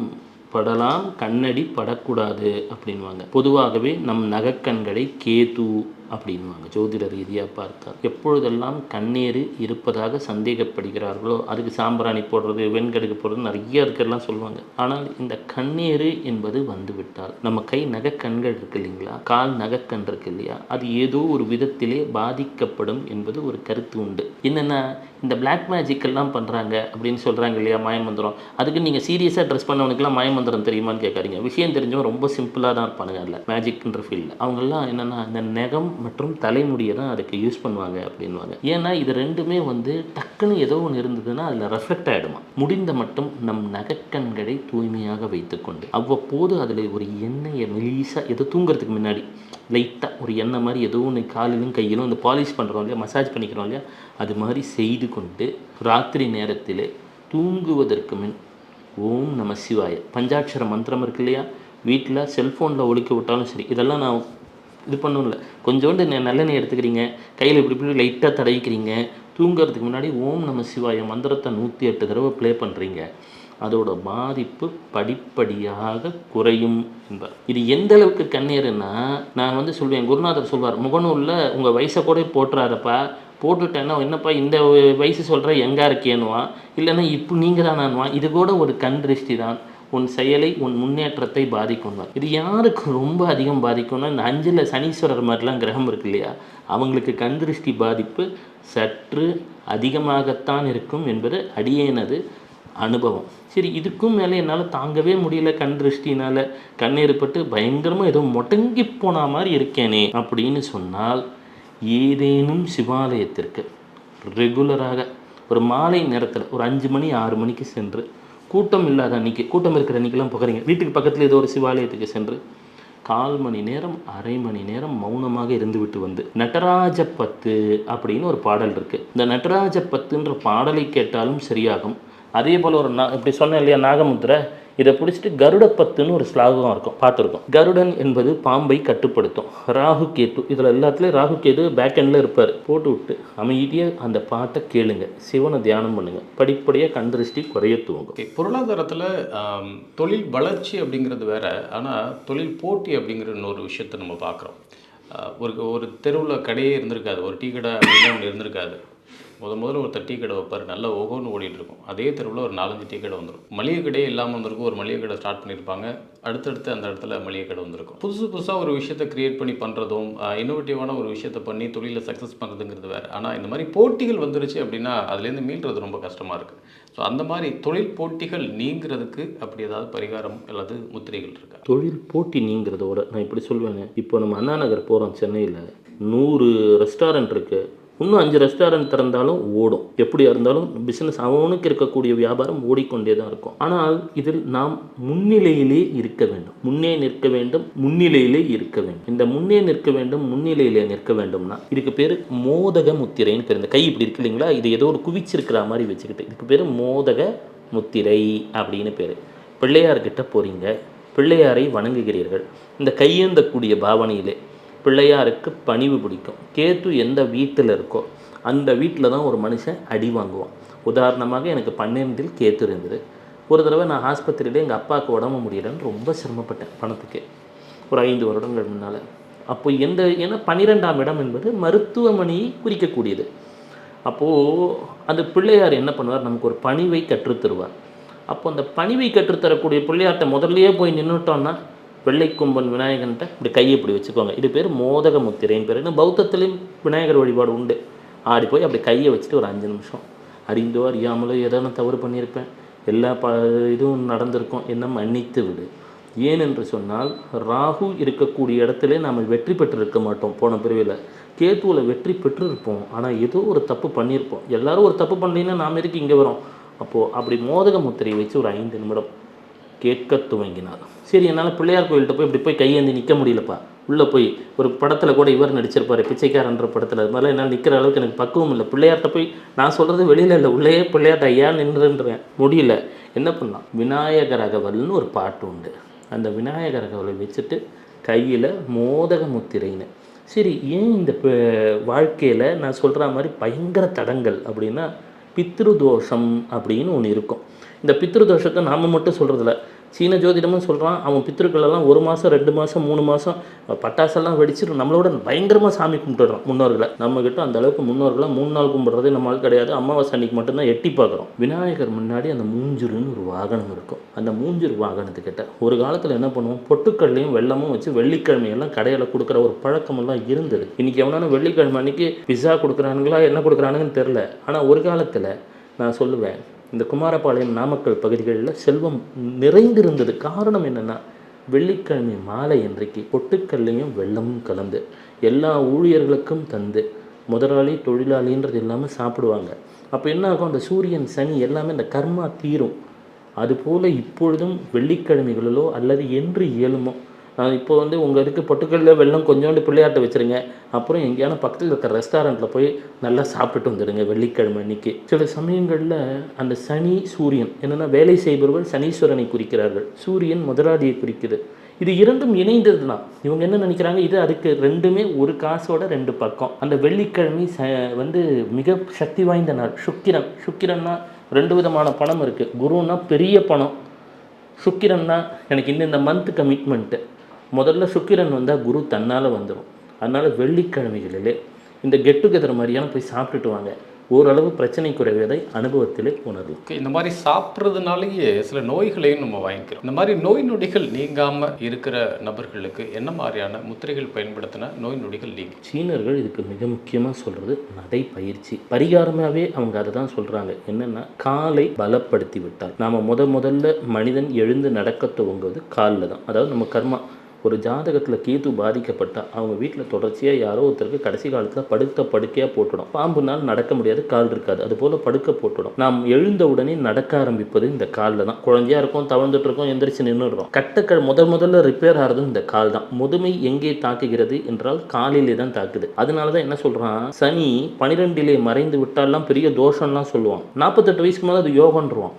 படலாம் கண்ணடி படக்கூடாது அப்படின்வாங்க. பொதுவாகவே நம் நகக்கண்களை கேது அப்படின்வாங்க. ஜோதிட ரீதியாக பார்த்தால் எப்பொழுதெல்லாம் கண்ணீர் இருப்பதாக சந்தேகப்படுகிறார்களோ அதுக்கு சாம்பிராணி போடுறது வெண்கடுக்கு போடுறது நிறைய இருக்கிறலாம் சொல்லுவாங்க. ஆனால் இந்த கண்ணீர் என்பது வந்துவிட்டால் நம்ம கை நகக்கண்கள் இருக்கு இல்லைங்களா? கால் நகக்கண் இருக்கு இல்லையா? அது ஏதோ ஒரு விதத்திலே பாதிக்கப்படும் என்பது ஒரு கருத்து உண்டு. என்னென்னா இந்த பிளாக் மேஜிக்கெல்லாம் பண்ணுறாங்க அப்படின்னு சொல்கிறாங்க இல்லையா மாயமந்திரம். அதுக்கு நீங்கள் சீரியஸாக ட்ரெஸ் பண்ணவனுக்குலாம் மாயமந்திரம் தெரியுமான்னு கேட்காதீங்க. விஷயம் தெரிஞ்சவங்க ரொம்ப சிம்பிளாக தான் இருப்பானுங்க அதில் மேஜிக்ன்ற ஃபீல்டில் அவங்கெல்லாம் என்னென்னா இந்த நெகம் மற்றும் தலைமுடியை தான் அதுக்கு யூஸ் பண்ணுவாங்க அப்படின்வாங்க ஏன்னா இது ரெண்டுமே வந்து டக்குன்னு ஏதோ ஒன்று இருந்ததுன்னா அதில் ரெஃப்ளெக்ட் ஆகிடுமா முடிந்த மட்டும் நம் நகக்கண்களை தூய்மையாக வைத்துக்கொண்டு அவ்வப்போது அதில் ஒரு எண்ணெயை மெலீஸாக எதோ தூங்குறதுக்கு முன்னாடி லைட்டாக ஒரு எண்ணெய் மாதிரி ஏதோ ஒன்று காலிலும் கையிலும் அந்த பாலிஷ் பண்ணுறோம் இல்லையா மசாஜ் பண்ணிக்கிறோம் இல்லையா அது மாதிரி செய்து கொண்டு ராத்திரி நேரத்தில் தூங்குவதற்கு முன் ஓம் நம சிவாய. பஞ்சாட்சர மந்திரம் இருக்கு இல்லையா? வீட்டில் செல்ஃபோனில் ஒழிக்க விட்டாலும் சரி இதெல்லாம் நான் இது பண்ணணும்ல. கொஞ்சோண்டு நெ- நல்லெண்ணெய் எடுத்துக்கிறீங்க. கையில் இப்படி இப்படி லைட்டாக தடவிக்கிறீங்க. தூங்குறதுக்கு முன்னாடி ஓம் நம சிவாய மந்திரத்தை நூற்றி எட்டு தடவை ப்ளே பண்ணுறீங்க அதோட பாதிப்பு படிப்படியாக குறையும் என்பார். இது எந்த அளவுக்கு கண்ணீருன்னா நான் வந்து சொல்வேன் குருநாதர் சொல்வார் முகநூலில் உங்கள் வயசை கூட போட்டுறாரப்பா போட்டுட்டேன்னா என்னப்பா இந்த வயசு சொல்கிற எங்கே இருக்கேன்னுவான் இல்லைன்னா இப்போ நீங்கள் தானான்வான் இது கூட ஒரு கண் திருஷ்டி தான். உன் செயலை உன் முன்னேற்றத்தை பாதிக்கும் தான் இது யாருக்கு ரொம்ப அதிகம் பாதிக்கும்னா இந்த அஞ்சில் சனீஸ்வரர் மாதிரிலாம் கிரகம் இருக்கு இல்லையா? அவங்களுக்கு கண் திருஷ்டி பாதிப்பு சற்று அதிகமாகத்தான் இருக்கும் என்பது அடியேனது அனுபவம். சரி இதுக்கும் மேலே என்னால் தாங்கவே முடியல கண் திருஷ்டினால். கண்ணேற்பட்டு பயங்கரமாக ஏதோ முடங்கி போன மாதிரி இருக்கேனே அப்படின்னு சொன்னால் ஏதேனும் சிவாலயத்திற்கு ரெகுலராக ஒரு மாலை நேரத்தில் ஒரு அஞ்சு மணி ஆறு மணிக்கு சென்று கூட்டம் இல்லாத அன்னைக்கு கூட்டம் இருக்கிற அன்றைக்கெல்லாம் போகிறீங்க வீட்டுக்கு பக்கத்தில் ஏதோ ஒரு சிவாலயத்துக்கு சென்று கால் மணி நேரம் அரை மணி நேரம் மௌனமாக இருந்துவிட்டு வந்து நடராஜ பத்து அப்படின்னு ஒரு பாடல் இருக்குது இந்த நடராஜ பத்துன்ற பாடலை கேட்டாலும் சரியாகும். அதே போல் ஒரு நா இப்படி சொன்னேன் இல்லையா நாகமுத்திரை இதை பிடிச்சிட்டு கருட பத்துன்னு ஒரு ஸ்லாகம் இருக்கும் பார்த்துருக்கோம். கருடன் என்பது பாம்பை கட்டுப்படுத்தும். ராகு கேத்து இதில் எல்லாத்துலேயும் ராகு கேது பேக் எண்டில் இருப்பார். போட்டு விட்டு அமைதியாக அந்த பாட்டை கேளுங்க. சிவனை தியானம் பண்ணுங்க. படிப்படியாக கண் திருஷ்டி குறைய துவங்கும்.
பொருளாதாரத்தில் தொழில் வளர்ச்சி அப்படிங்கிறது வேற ஆனால் தொழில் போட்டி அப்படிங்கிற இன்னொரு விஷயத்தை நம்ம பார்க்குறோம். ஒரு ஒரு தெருவில் கடையே இருந்திருக்காது. ஒரு டீ கடை அப்படின்னு ஒன்று இருந்திருக்காது. முத முதல்ல ஒருத்தர் டீ கடை வைப்பார். நல்ல ஓகோன்னு ஓடிட்டு இருக்கும். அதே தெருவில் ஒரு நாலஞ்சு டீ கடை வந்துடும் மளிகை கடையே இல்லாமல் வந்திருக்கும். ஒரு மளிகை கடை ஸ்டார்ட் பண்ணியிருப்பாங்க அடுத்தடுத்து அந்த இடத்துல மளிகை கடை வந்திருக்கும். புதுசு புதுசாக ஒரு விஷயத்தை கிரியேட் பண்ணி பண்ணுறதும் இன்னோவேட்டிவான ஒரு விஷயத்தை பண்ணி தொழிலில் சக்ஸஸ் பண்ணுறதுங்கிறது வேறு. ஆனால் இந்த மாதிரி போட்டிகள் வந்துருச்சு அப்படின்னா அதுலேருந்து மீள்றது ரொம்ப கஷ்டமாக இருக்குது ஸோ அந்த மாதிரி தொழில் போட்டிகள் நீங்கிறதுக்கு அப்படி ஏதாவது பரிகாரம் அல்லது முத்திரைகள் இருக்கா?
தொழில் போட்டி நீங்கிறதோட நான் இப்படி சொல்வேங்க. இப்போ நம்ம அண்ணா நகர் போகிறோம் சென்னையில். நூறு ரெஸ்டாரண்ட் இருக்குது இன்னும் அஞ்சு ரெஸ்டாரண்ட் திறந்தாலும் ஓடும். எப்படியா இருந்தாலும் பிஸ்னஸ் அவனுக்கு இருக்கக்கூடிய வியாபாரம் ஓடிக்கொண்டே தான் இருக்கும். ஆனால் இதில் நாம் முன்னிலையிலே இருக்க வேண்டும். முன்னே நிற்க வேண்டும் முன்னிலையிலே இருக்க வேண்டும். இந்த முன்னே நிற்க வேண்டும் முன்னிலையிலே நிற்க வேண்டும்னா இதுக்கு பேர் மோதக முத்திரைன்னு பேர். இந்த கை இப்படி இருக்கு இல்லைங்களா? இது ஏதோ ஒரு குவிச்சிருக்கிற மாதிரி வச்சுக்கிட்டு இதுக்கு பேர் மோதக முத்திரை அப்படின்னு பேர். பிள்ளையார்கிட்ட போகிறீங்க பிள்ளையாரை வணங்குகிறீர்கள். இந்த கையேந்தக்கூடிய பாவனையிலே பிள்ளையாருக்கு பணிவு பிடிக்கும். கேத்து எந்த வீட்டில் இருக்கோ அந்த வீட்டில் தான் ஒரு மனுஷன் அடி வாங்குவான். உதாரணமாக எனக்கு பன்னெண்டில் கேத்து இருந்தது. ஒரு தடவை நான் ஆஸ்பத்திரியில எங்கள் அப்பாவுக்கு உடம்பு முடியலன்னு ரொம்ப சிரமப்பட்டேன் பணத்துக்கு. ஒரு ஐந்து வருடங்கள் முன்னால். அப்போ எந்த ஏன்னா பன்னிரெண்டாம் இடம் என்பது மருத்துவமனையை குறிக்கக்கூடியது. அப்போது அந்த பிள்ளையார் என்ன பண்ணுவார்? நமக்கு ஒரு பணிவை கற்றுத்தருவார். அப்போ அந்த பணிவை கற்றுத்தரக்கூடிய பிள்ளையார்ட்ட முதல்லையே போய் நின்றுட்டோன்னா வெள்ளை கொம்பன் விநாயகன்கிட்ட இப்படி கையை இப்படி வச்சுக்கோங்க. இது பேர் மோதக முத்திரைன்னு பேர் இன்னும் பௌத்தத்திலையும் விநாயகர் வழிபாடு உண்டு. ஆடி போய் அப்படி கையை வச்சுட்டு ஒரு அஞ்சு நிமிஷம். அறிந்தோ அறியாமலோ ஏதோ நான் தவறு பண்ணியிருப்பேன். எல்லா ப இதுவும் நடந்திருக்கும். என்ன மன்னித்து விடு. ஏனென்று சொன்னால் ராகு இருக்கக்கூடிய இடத்துல நாம் வெற்றி பெற்றிருக்க மாட்டோம். போன பிரிவில் கேத்துவில் வெற்றி பெற்றிருப்போம். ஆனால் ஏதோ ஒரு தப்பு பண்ணியிருப்போம். எல்லாரும் ஒரு தப்பு பண்ணலைன்னா நாம் இருக்கு இங்கே வரோம்? அப்போது அப்படி மோதக முத்திரையை வச்சு ஒரு ஐந்து நிமிடம் கேட்க துவங்கினார். சரி என்னால் பிள்ளையார் கோயில்கிட்ட போய் இப்படி போய் கையேந்தி நிற்க முடியலப்பா. உள்ளே போய் ஒரு படத்தில் கூட இவர் நடிச்சிருப்பார் பிச்சைக்காரன்ற படத்தில். அது மாதிரிலாம் என்னால் நிற்கிற அளவுக்கு எனக்கு பக்குவம் இல்லை. பிள்ளையார்ட்ட போய் நான் சொல்கிறது வெளியில் இல்லை. உள்ளேயே பிள்ளையார்ட்ட ஐயா நின்றுன்றேன். முடியல. என்ன பண்ணலாம்? விநாயகர் அகவல்னு ஒரு பாட்டு உண்டு. அந்த விநாயகர் அகவலை வச்சுட்டு கையில் மோதக முத்திரைன்னு. சரி ஏன் இந்த வாழ்க்கையில் நான் சொல்கிற மாதிரி பயங்கர தடங்கள் அப்படின்னா பித்ருதோஷம் அப்படின்னு ஒன்று இருக்கும். இந்த பித்ருதோஷத்தை நாம் மட்டும் சொல்கிறதில்ல சீன ஜோதிடமும் சொல்கிறான் அவன் பித்திருக்களெல்லாம் ஒரு மாதம் ரெண்டு மாதம் மூணு மாதம் பட்டாசெல்லாம் வெடிச்சிட்டு நம்மளோட பயங்கரமாக சாமி கும்பிட்டுடுறோம் முன்னோர்களை. நம்மக்கிட்ட அந்த அளவுக்கு முன்னோர்களை மூணு நாள் கும்பிட்றதே நம்மளால் கிடையாது. அமாவாசை அன்னைக்கு மட்டும்தான் எட்டி பார்க்குறோம். விநாயகர் முன்னாடி அந்த மூஞ்சுருன்னு ஒரு வாகனம் இருக்கும். அந்த மூஞ்சிரு வாகனத்துக்கிட்ட ஒரு காலத்தில் என்ன பண்ணுவோம்? பொட்டுக்கல்லையும் வெள்ளமும் வச்சு வெள்ளிக்கிழமையெல்லாம் கடையில் கொடுக்குற ஒரு பழக்கமெல்லாம் இருந்தது. இன்றைக்கி எவனாலும் வெள்ளிக்கிழமை அன்னைக்கு பிஸா கொடுக்குறானுங்களா என்ன கொடுக்குறானுங்கன்னு தெரில ஆனால் ஒரு காலத்தில் நான் சொல்லுவேன் இந்த குமாரபாளையம் நாமக்கல் பகுதிகளில் செல்வம் நிறைந்திருந்தது. காரணம் என்னென்னா வெள்ளிக்கிழமை மாலை இன்றைக்கு பொட்டுக்கல்லையும் வெள்ளமும் கலந்து எல்லா ஊழியர்களுக்கும் தந்து முதலாளி தொழிலாளின்றது இல்லாமல் சாப்பிடுவாங்க. அப்போ என்ன ஆகும் அந்த சூரியன் சனி எல்லாமே இந்த கர்மா தீரும். அதுபோல் இப்பொழுதும் வெள்ளிக்கிழமைகளிலோ அல்லது என்று இயலுமோ இப்போ வந்து உங்கள் இருக்க பொட்டுக்கல்ல வெள்ளம் கொஞ்சோண்டு பிள்ளையாட்ட வச்சுருங்க. அப்புறம் எங்கேயான பக்கத்தில் இருக்கிற ரெஸ்டாரண்ட்டில் போய் நல்லா சாப்பிட்டுட்டு வந்துடுங்க வெள்ளிக்கிழமை அன்னைக்கு. சில சமயங்களில் அந்த சனி சூரியன் என்னென்னா வேலை செய்பவர்கள் சனீஸ்வரனை குறிக்கிறார்கள். சூரியன் முதலாளியை குறிக்குது. இது இரண்டும் இணைந்தது தான் இவங்க என்ன நினைக்கிறாங்க? இது அதுக்கு ரெண்டுமே ஒரு காசோட ரெண்டு பக்கம். அந்த வெள்ளிக்கிழமை ச வந்து மிக சக்தி வாய்ந்த நாள் சுக்கிரன். சுக்கிரன்னா ரெண்டு விதமான பணம் இருக்குது குருன்னா பெரிய பணம். சுக்கிரன்னா எனக்கு இந்த இந்த மந்த் கமிட்மெண்ட்டு முதல்ல சுக்கிரன் வந்தால் குரு தன்னால் வந்துடும் அதனால் வெள்ளிக்கிழமைகளிலே இந்த கெட் டுகெதர் மாதிரியான போய் சாப்பிட்டுட்டு வாங்க. ஓரளவு பிரச்சனை குறைவதை அனுபவத்திலே
Okay, இந்த மாதிரி சாப்பிட்றதுனாலேயே சில நோய்களையும் நம்ம வாங்கிக்கிறோம். இந்த மாதிரி நோய் நொடிகள் நீங்காம இருக்கிற நபர்களுக்கு என்ன மாதிரியான முத்திரைகள் பயன்படுத்தினா நோய் நொடிகள் நீங்கும்?
சீனர்கள் இதுக்கு மிக முக்கியமாக சொல்கிறது நடைப்பயிற்சி. பரிகாரமாகவே அவங்க அதை தான் சொல்கிறாங்க என்னென்னா காலை பலப்படுத்தி விட்டால் நாம் முத முதல்ல மனிதன் எழுந்து நடக்க துவங்குவது காலில் தான். அதாவது நம்ம கர்மா ஒரு ஜாதகத்தில் கேது பாதிக்கப்பட்டால் அவங்க வீட்டில் தொடர்ச்சியாக யாரோ ஒருத்தருக்கு கடைசி காலத்தில் படுத்த படுக்கையாக போட்டுடும். பாம்புனால் நடக்க முடியாது கால் இருக்காது. அதுபோல் படுக்க போட்டுடும். நாம் எழுந்த உடனே நடக்க ஆரம்பிப்பது இந்த காலில் தான். குழந்தையா இருக்கும் தவழ்ந்துட்டு இருக்கோம் எந்திரிச்சு நின்றுடுறோம் கட்டக்க முதல் முதல்ல ரிப்பேர் ஆகிறதும் இந்த கால் தான். முதுமை எங்கே தாக்குகிறது என்றால் காலிலே தான் தாக்குது. அதனால தான் என்ன சொல்கிறான் சனி பனிரெண்டிலே மறைந்து விட்டாலாம் பெரிய தோஷம்லாம் சொல்லுவான். நாற்பத்தெட்டு வயசுக்கு மேலே அது யோகன்றுவான்.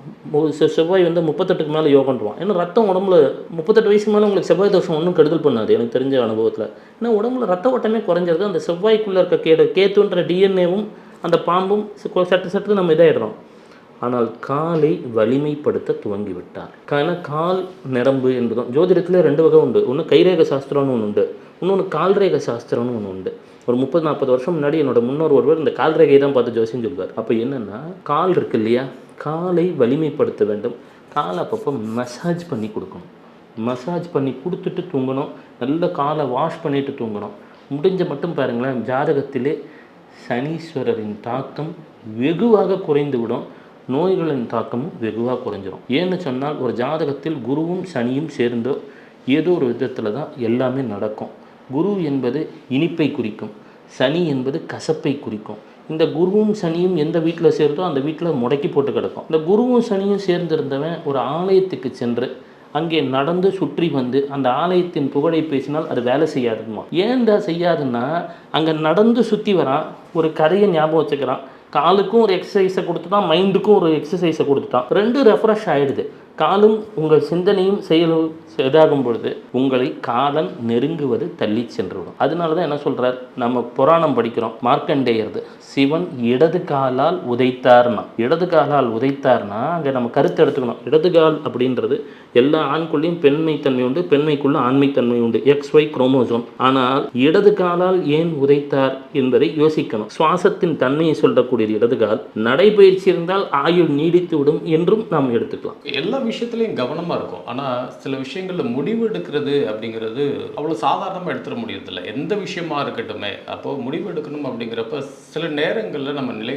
செவ்வாய் வந்து முப்பத்தெட்டுக்கு மேலே யோகன்றுவான். ஏன்னா ரத்தம் உடம்புல முப்பத்தெட்டு வயசுக்கு மேலே உங்களுக்கு செவ்வாய் தோஷம் ஒன்றும் கெடுதல் பண்ணாது. எனக்கு தெரிஞ்ச அனுபவத்தில். ஏன்னா உடம்புல ரத்த ஓட்டமே குறைஞ்சிருது அந்த செவ்வாய்க்குள்ளே இருக்க கேடு கேத்துன்ற டிஎன்ஏவும் அந்த பாம்பும் சட்டு சட்டு நம்ம இதாயிடுறோம். ஆனால் காலை வலிமைப்படுத்த துவங்கி விட்டார் ஏன்னா கால் நரம்பு என்பதும் ஜோதிடத்தில் ரெண்டு வகை உண்டு. ஒன்று கைரேக சாஸ்திரம்னு ஒன்று உண்டு. இன்னொன்று கால்ரேக சாஸ்திரம்னு ஒன்று உண்டு. ஒரு முப்பது நாற்பது வருஷம் முன்னாடி என்னோட முன்னோர் ஒருவர் இந்த கால்ரேகையை தான் பார்த்து ஜோசியம் சொல்வார். அப்போ என்னென்னா கால் இருக்கு இல்லையா? காலை வலிமைப்படுத்த வேண்டும். காலை அப்பப்போ மசாஜ் பண்ணி கொடுக்கணும். மசாஜ் பண்ணி கொடுத்துட்டு தூங்கணும். நல்ல காலை வாஷ் பண்ணிட்டு தூங்கணும். முடிஞ்ச மட்டும் பாருங்களேன் ஜாதகத்திலே சனீஸ்வரரின் தாக்கம் வெகுவாக குறைந்து விடும். நோய்களின் தாக்கமும் வெகுவாக குறைஞ்சிரும். ஏன்னு சொன்னால் ஒரு ஜாதகத்தில் குருவும் சனியும் சேர்ந்தோ ஏதோ ஒரு விதத்தில் தான் எல்லாமே நடக்கும். குரு என்பது இனிப்பை குறிக்கும். சனி என்பது கசப்பை குறிக்கும். இந்த குருவும் சனியும் எந்த வீட்டில் சேருதோ அந்த வீட்டில் முடக்கி போட்டு கிடக்கும். இந்த குருவும் சனியும் சேர்ந்திருந்தவன் ஒரு ஆலயத்துக்கு சென்று அங்கே நடந்து சுற்றி வந்து அந்த ஆலயத்தின் புகழை பேசினால் அது வேலை செய்யாதுமா ஏன்டா செய்யாதுன்னா அங்கே நடந்து சுற்றி வரான் ஒரு கதையை ஞாபகம் வச்சுக்கிறான். காலுக்கும் ஒரு எக்ஸசைஸை கொடுத்துட்டான் மைண்டுக்கும் ஒரு எக்ஸசைஸை கொடுத்துட்டான். ரெண்டு ரெஃப்ரெஷ் ஆகிடுது காலும் உங்கள் சிந்தனையும் செயலும் இதாகும் பொழுது உங்களை காலன் நெருங்குவது தள்ளி சென்றுவிடும். அதனால தான் என்ன சொல்றார்? நம்ம புராணம் படிக்கிறோம். மார்க்கண்டேயர்து சிவன் இடது காலால் உதைத்தார்னா இடது காலால் உதைத்தார்னா அங்கே நம்ம கருத்து எடுத்துக்கணும். இடது கால் அப்படின்றது எல்லா ஆண்குள்ளேயும் பெண்மைத்தன்மை உண்டு பெண்மைக்குள்ள ஆண்மைத்தன்மை உண்டு. எக்ஸ் ஒய் குரோமோசோம் ஆனால் இடது காலால் ஏன் உதைத்தார் என்பதை யோசிக்கணும். சுவாசத்தின் தன்மையை சொல்லக்கூடியது இடது கால். நடைபயிற்சி இருந்தால் ஆயுள் நீடித்து விடும் என்றும் நாம் எடுத்துக்கலாம்.
எல்லாமே விஷயத்துலையும் கவனமாக இருக்கும். ஆனால் சில விஷயங்களில் முடிவு எடுக்கிறது அப்படிங்கிறது அவ்வளோ சாதாரணமாக எடுத்துட முடியறதில்ல. எந்த விஷயமா இருக்கட்டுமே. அப்போ முடிவு எடுக்கணும் அப்படிங்கிறப்ப சில நேரங்களில் நம்ம நிலை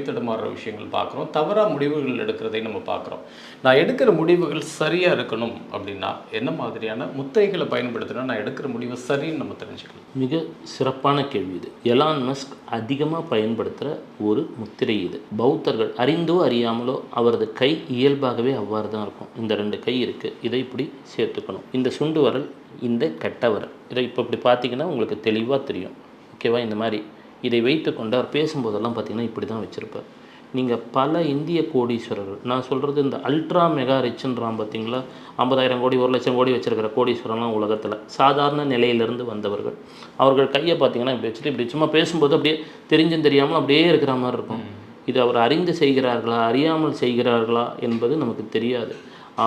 விஷயங்கள் பார்க்குறோம் தவறாக முடிவுகள் எடுக்கிறதையும் நம்ம பார்க்குறோம் நான் எடுக்கிற முடிவுகள் சரியாக இருக்கணும் அப்படின்னா என்ன மாதிரியான முத்திரைகளை பயன்படுத்தினா நான் எடுக்கிற முடிவு சரின்னு நம்ம தெரிஞ்சுக்கலாம்.
மிக சிறப்பான கேள்வி இது. எலான் மஸ்க் அதிகமாக பயன்படுத்துகிற ஒரு முத்திரை இது. பௌத்தர்கள் அறிந்தோ அறியாமலோ அவரது கை இயல்பாகவே அவ்வாறு தான் இருக்கும். இந்த ரெண்டு கை இருக்குது இதை இப்படி சேர்த்துக்கணும். இந்த சுண்டு வரல் இந்த கெட்ட வரல். இதை இப்போ இப்படி பார்த்தீங்கன்னா உங்களுக்கு தெளிவாக தெரியும். ஓகேவா? இந்த மாதிரி. இதை வைத்துக்கொண்டு அவர் பேசும்போதெல்லாம் பார்த்தீங்கன்னா இப்படி தான் வச்சுருப்பார். நீங்கள் பல இந்திய கோடீஸ்வரர்கள் நான் சொல்கிறது இந்த அல்ட்ரா மெகா ரிச்சுன்றான் பார்த்தீங்களா? ஐம்பதாயிரம் கோடி ஒரு லட்சம் கோடி வச்சிருக்கிற கோடீஸ்வரன்லாம் உலகத்தில் சாதாரண நிலையிலிருந்து வந்தவர்கள். அவர்கள் கையை பார்த்தீங்கன்னா இப்படி வச்சுட்டு இப்படி சும்மா பேசும்போது அப்படியே தெரிஞ்சும் தெரியாமல் அப்படியே இருக்கிற மாதிரி இருக்கும். இது அவர் அறிந்து செய்கிறார்களா அறியாமல் செய்கிறார்களா என்பது நமக்கு தெரியாது.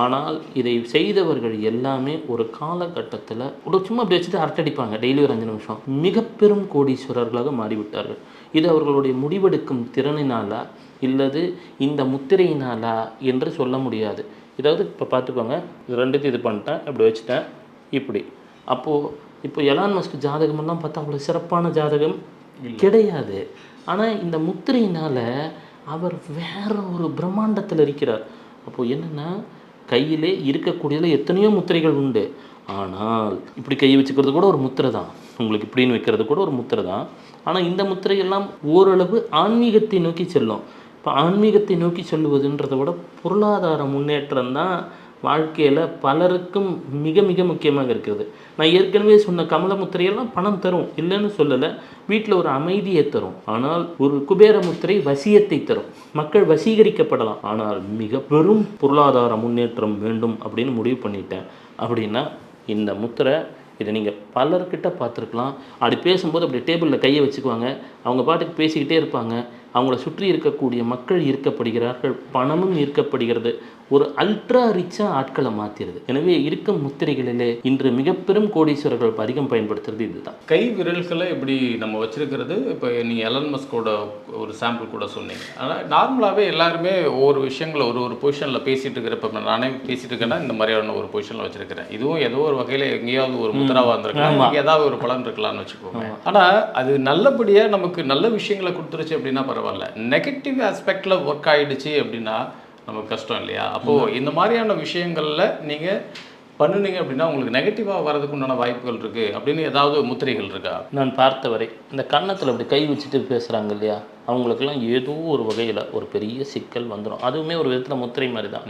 ஆனால் இதை செய்தவர்கள் எல்லாமே ஒரு காலகட்டத்தில் ஒரு சும்மா அப்படி வச்சுட்டு அரட்டடிப்பாங்க டெய்லி ஒரு அஞ்சு நிமிஷம். மிக பெரும் கோடீஸ்வரர்களாக மாறிவிட்டார்கள். இது அவர்களுடைய முடிவெடுக்கும் திறனினாலா இல்லது இந்த முத்திரையினாலா என்று சொல்ல முடியாது. இதாவது இப்போ பார்த்துக்கோங்க இது ரெண்டுத்தையும் இது பண்ணிட்டேன் இப்படி வச்சுட்டேன் இப்படி. அப்போது இப்போ எலான் மஸ்க் ஜாதகமெல்லாம் பார்த்தா அவ்வளோ சிறப்பான ஜாதகம் கிடையாது. ஆனால் இந்த முத்திரையினால் அவர் வேற ஒரு பிரம்மாண்டத்தில் இருக்கிறார். அப்போது என்னென்னா கையிலே இருக்கக்கூடியதில் எத்தனையோ முத்திரைகள் உண்டு. ஆனால் இப்படி கை வச்சுக்கிறது கூட ஒரு முத்திரை தான். உங்களுக்கு இப்படின்னு வைக்கிறது கூட ஒரு முத்திரை தான். ஆனால் இந்த முத்திரையெல்லாம் ஓரளவு ஆன்மீகத்தை நோக்கி செல்லும். இப்போ ஆன்மீகத்தை நோக்கி செல்லுவதுன்றதை விட பொருளாதார முன்னேற்றம் தான் வாழ்க்கையில் பலருக்கும் மிக மிக முக்கியமாக இருக்கிறது. நான் ஏற்கனவே சொன்ன கமலமுத்திரையெல்லாம் பணம் தரும் இல்லைன்னு சொல்லலை. வீட்டில் ஒரு அமைதியை தரும். ஆனால் ஒரு குபேர முத்திரை வசியத்தை தரும். மக்கள் வசீகரிக்கப்படலாம். ஆனால் மிக பெரும் பொருளாதார முன்னேற்றம் வேண்டும் அப்படின்னு முடிவு பண்ணிட்டேன். அப்படின்னா இந்த முத்திரை இதை நீங்கள் பலர்கிட்ட பார்த்துருக்கலாம். அப்படி பேசும்போது அப்படி டேபிளில் கையை வச்சுக்குவாங்க. அவங்க பாட்டுக்கு பேசிக்கிட்டே இருப்பாங்க. அவங்கள சுற்றி இருக்கக்கூடிய மக்கள் ஈர்க்கப்படுகிறார்கள் பணமும் ஈர்க்கப்படுகிறது. ஒரு அல்ட்ரா ரிச்சாக ஆட்களை மாற்றிடுது எனவே இருக்கும் முத்திரைகளிலே இன்று மிக பெரும் கோடீஸ்வரர்கள் அதிகம் பயன்படுத்துறது இதுதான்.
கை விரல்களை இப்படி நம்ம வச்சிருக்கிறது. இப்போ நீங்கள் எலன் மஸ்கோட ஒரு சாம்பிள் கூட சொன்னீங்க. ஆனால் நார்மலாகவே எல்லாருமே ஒவ்வொரு விஷயங்களை ஒரு ஒரு பொசிஷனில் பேசிட்டு இருக்கிறப்ப நானே பேசிட்டு இருக்கேன்னா இந்த மாதிரியான ஒரு பொசிஷனில் வச்சிருக்கிறேன். இதுவும் ஏதோ ஒரு வகையில் எங்கேயாவது ஒரு முத்திராவாக இருந்திருக்கலாம். ஏதாவது ஒரு பலன் இருக்கலாம்னு வச்சுக்கோங்க. ஆனால் அது நல்லபடியாக நமக்கு நல்ல விஷயங்களை கொடுத்துருச்சு அப்படின்னா பரவாயில்ல. நெகட்டிவ் ஆஸ்பெக்டில் ஒர்க் ஆயிடுச்சு அப்படின்னா நமக்கு கஷ்டம் இல்லையா? அப்போது இந்த மாதிரியான விஷயங்களில் நீங்கள் பண்ணுனீங்க அப்படின்னா உங்களுக்கு நெகட்டிவாக வரதுக்கு உண்டான வாய்ப்புகள் இருக்குது அப்படின்னு ஏதாவது முத்திரைகள் இருக்கா?
நான் பார்த்தவரை இந்த கன்னத்தில் அப்படி கை வச்சுட்டு பேசுகிறாங்க இல்லையா? அவங்களுக்கெல்லாம் ஏதோ ஒரு வகையில் ஒரு பெரிய சிக்கல் வந்துடும் அதுவுமே ஒரு விதத்தில் முத்திரை மாதிரி தான்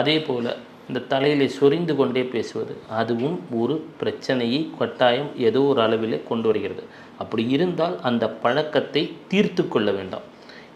அதே போல் இந்த தலையிலே சொரிந்து கொண்டே பேசுவது அதுவும் ஒரு பிரச்சனையை கட்டாயம் ஏதோ ஒரு அளவிலே கொண்டு வருகிறது. அப்படி இருந்தால் அந்த பழக்கத்தை தீர்த்து கொள்ள வேண்டாம்.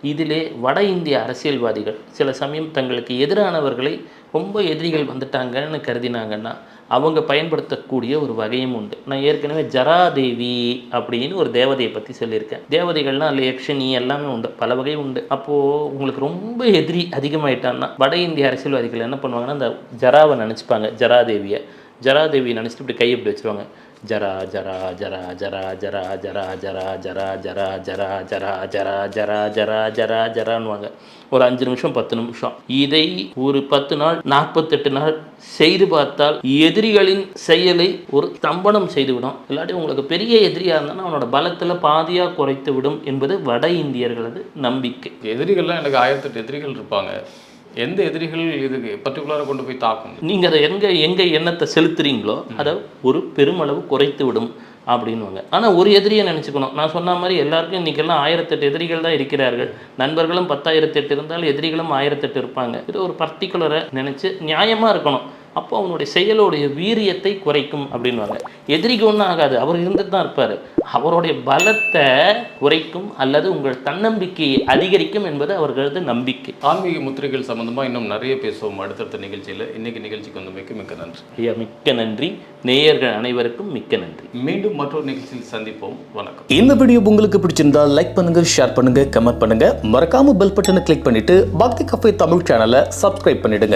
இதிலே வட இந்திய அரசியல்வாதிகள் சில சமயம் தங்களுக்கு எதிரானவர்களை ரொம்ப எதிரிகள் வந்துட்டாங்கன்னு கருதினாங்கன்னா அவங்க பயன்படுத்தக்கூடிய ஒரு வகையும் உண்டு. நான் ஏற்கனவே ஜராதேவி அப்படின்னு ஒரு தேவதையை பற்றி சொல்லியிருக்கேன். தேவதைகள்லாம் அதில் யக்ஷனி எல்லாமே உண்டு பல வகை உண்டு. அப்போது உங்களுக்கு ரொம்ப எதிரி அதிகமாயிட்டான்னா வட இந்திய அரசியல்வாதிகள் என்ன பண்ணுவாங்கன்னா அந்த ஜராவை நினச்சிப்பாங்க ஜராதேவியை. ஜராதேவியை நினச்சிட்டு இப்படி கை இப்படி வச்சுருவாங்க. ஜரா ஜரா ஜரா ஜரா ஜரா ஜரா ஜரா ஜரா ஜரா ஜரா ஜரா ஜரா ஜரா ஜரா ஜரா ஜரான்னுவாங்க ஒரு அஞ்சு நிமிஷம் பத்து நிமிஷம் இதை ஒரு பத்து நாள் நாற்பத்தெட்டு நாள் செய்து பார்த்தால் எதிரிகளின் செயலை ஒரு ஸ்தம்பனம் செய்துவிடும் இல்லாட்டி உங்களுக்கு பெரிய எதிரியாக இருந்தாலும் அவனோட பலத்தில் பாதியாக குறைத்து விடும் என்பது வட இந்தியர்களது நம்பிக்கை
எதிரிகள்லாம் எனக்கு ஆயிரத்தெட்டு எதிரிகள் இருப்பாங்க எந்த எதிரிகள் இதுக்கு பர்டிகுலராக கொண்டு போய் தாக்கும்?
நீங்கள் அதை எங்கே எங்கே எண்ணத்தை செலுத்துறீங்களோ அதை ஒரு பெருமளவு குறைத்து விடும் அப்படின்வாங்க ஆனால் ஒரு எதிரியை நினச்சிக்கணும். நான் சொன்ன மாதிரி எல்லாருக்கும் இன்றைக்கெல்லாம் ஆயிரத்தெட்டு எதிரிகள் தான் இருக்கிறார்கள். நண்பர்களும் பத்தாயிரத்தெட்டு இருந்தால் எதிரிகளும் ஆயிரத்தெட்டு இருப்பாங்க. இது ஒரு பர்டிகுலரை நினச்சி நியாயமாக இருக்கணும். அப்போ அவனுடைய செயலுடைய வீரியத்தை குறைக்கும் அப்படின்வாங்க எதிரிக்கு ஒன்றும் ஆகாது. அவர் இருந்துட்டு தான் இருப்பார். அவருடைய பலத்தை குறைக்கும் அல்லது உங்கள் தன்னம்பிக்கையை அதிகரிக்கும் என்பது அவர்களது நம்பிக்கை.
ஆன்மீக முத்திரைகள் சம்பந்தமா இன்னும் நிறைய பேசுவோம் அடுத்தடுத்த நிகழ்ச்சியில. இன்னைக்கு நிகழ்ச்சிக்கு வந்து மிக்க நன்றி.
ஐயா மிக்க நன்றி. நேயர்கள் அனைவருக்கும் மிக்க நன்றி.
மீண்டும் மற்றொரு நிகழ்ச்சியில் சந்திப்போம். வணக்கம்.
இந்த வீடியோ உங்களுக்கு பிடிச்சிருந்தா லைக் பண்ணுங்க ஷேர் பண்ணுங்க கமெண்ட் பண்ணுங்க. மறக்காம பெல் பட்டனை கிளிக் பண்ணிட்டு பக்தி கஃபே தமிழ் சேனலை சப்ஸ்கிரைப் பண்ணிடுங்க.